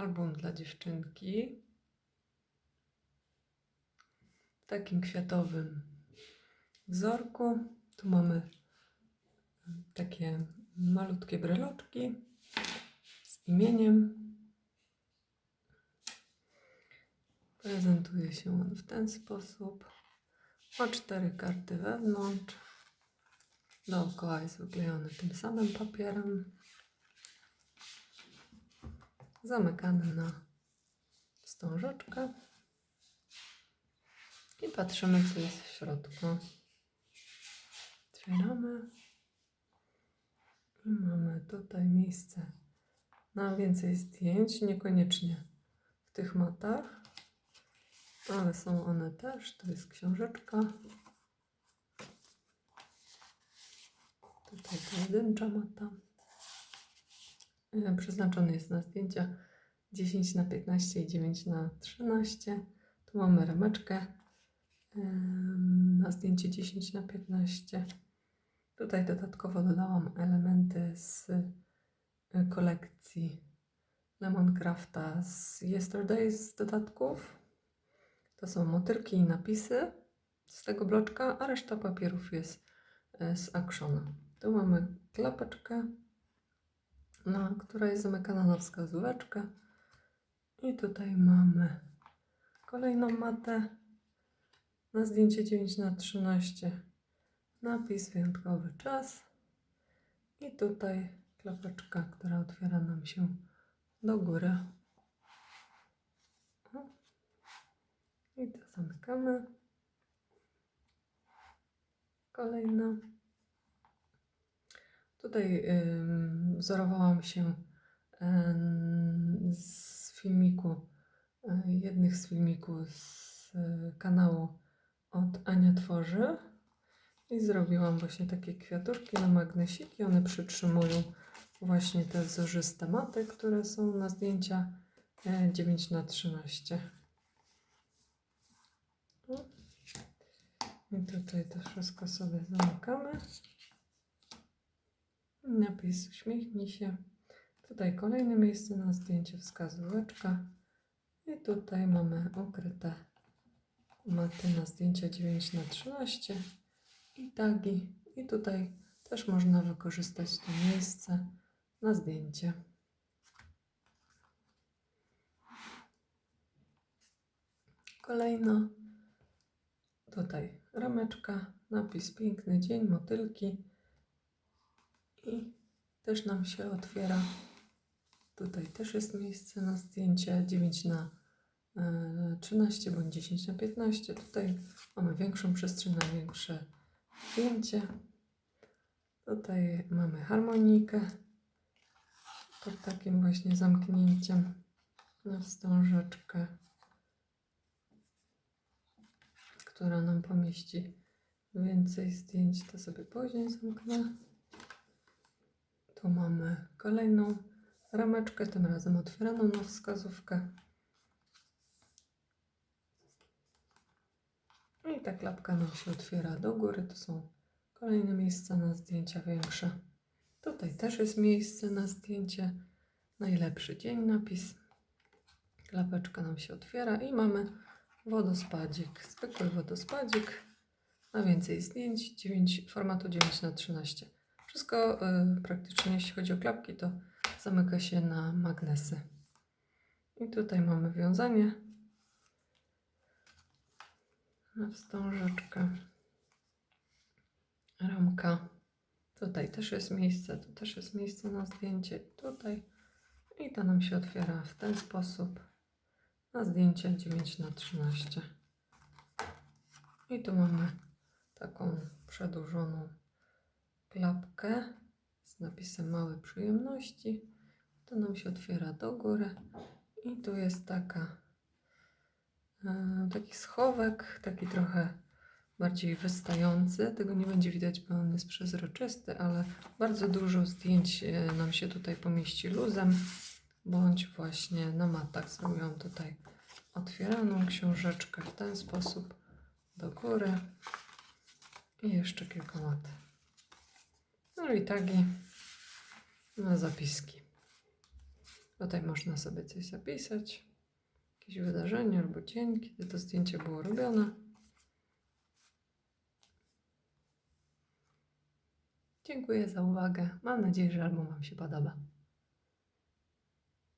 album dla dziewczynki w takim kwiatowym wzorku. Tu mamy takie malutkie breloczki z imieniem. Prezentuje się on w ten sposób. Ma cztery karty wewnątrz. Dookoła jest wyklejony tym samym papierem. Zamykany na wstążeczkę. I patrzymy, co jest w środku. Otwieramy. I mamy tutaj miejsce na więcej zdjęć, niekoniecznie w tych matach, ale są one też. To jest książeczka. Tutaj pojedyncza mata. E, Przeznaczony jest na zdjęcia 10 na 15 i 9 na 13. Tu mamy rameczkę na zdjęcie 10 na 15. Tutaj dodatkowo dodałam elementy z e, kolekcji Lemoncrafta z Yesterday z dodatków. To są motylki i napisy z tego bloczka, a reszta papierów jest e, z Actiona. Tu mamy klapeczkę, na, która jest zamykana na wskazóweczkę. I tutaj mamy kolejną matę na zdjęcie 9 na 13 napis wyjątkowy czas i tutaj klapeczka, która otwiera nam się do góry. I to zamykamy. Kolejna. Tutaj wzorowałam się z filmiku, y, jednych z filmików z y, kanału od Ania Tworzy. I zrobiłam właśnie takie kwiatuszki na magnesiki. One przytrzymują właśnie te wzorzyste maty, które są na zdjęcia e, 9 na 13 O. I tutaj to wszystko sobie zamykamy. Napis uśmiechnij się. Tutaj kolejne miejsce na zdjęcie, wskazóweczka. I tutaj mamy ukryte maty na zdjęcia 9 na 13 i tagi. I tutaj też można wykorzystać to miejsce na zdjęcie. Kolejno tutaj rameczka, napis piękny dzień, motylki i też nam się otwiera. Tutaj też jest miejsce na zdjęcie 9 na e, 13 bądź 10 na 15. Tutaj mamy większą przestrzeń na większe zdjęcie. Tutaj mamy harmonikę pod takim właśnie zamknięciem na wstążeczkę, która nam pomieści więcej zdjęć. To sobie później zamknę. Kolejną rameczkę, tym razem otwieraną na wskazówkę. I ta klapka nam się otwiera do góry. To są kolejne miejsca na zdjęcia większe. Tutaj też jest miejsce na zdjęcie. Najlepszy dzień napis. Klapeczka nam się otwiera i mamy wodospadzik. Zwykły wodospadzik na więcej zdjęć 9, formatu 9 na 13 Wszystko y, praktycznie, jeśli chodzi o klapki, to zamyka się na magnesy. I tutaj mamy wiązanie na wstążeczkę. Ramka. Tutaj też jest miejsce, tu też jest miejsce na zdjęcie. Tutaj. I to nam się otwiera w ten sposób na zdjęcie 9 na 13 I tu mamy taką przedłużoną klapkę z napisem małe przyjemności. To nam się otwiera do góry. I tu jest taka e, taki schowek, taki trochę bardziej wystający. Tego nie będzie widać, bo on jest przezroczysty, ale bardzo dużo zdjęć e, nam się tutaj pomieści luzem, bądź właśnie na matach. Zrobiłam tutaj otwieraną książeczkę w ten sposób do góry i jeszcze kilka mat. No i tagi na zapiski. Tutaj można sobie coś zapisać, jakieś wydarzenie albo dzień, kiedy to zdjęcie było robione. Dziękuję za uwagę. Mam nadzieję, że album Wam się podoba.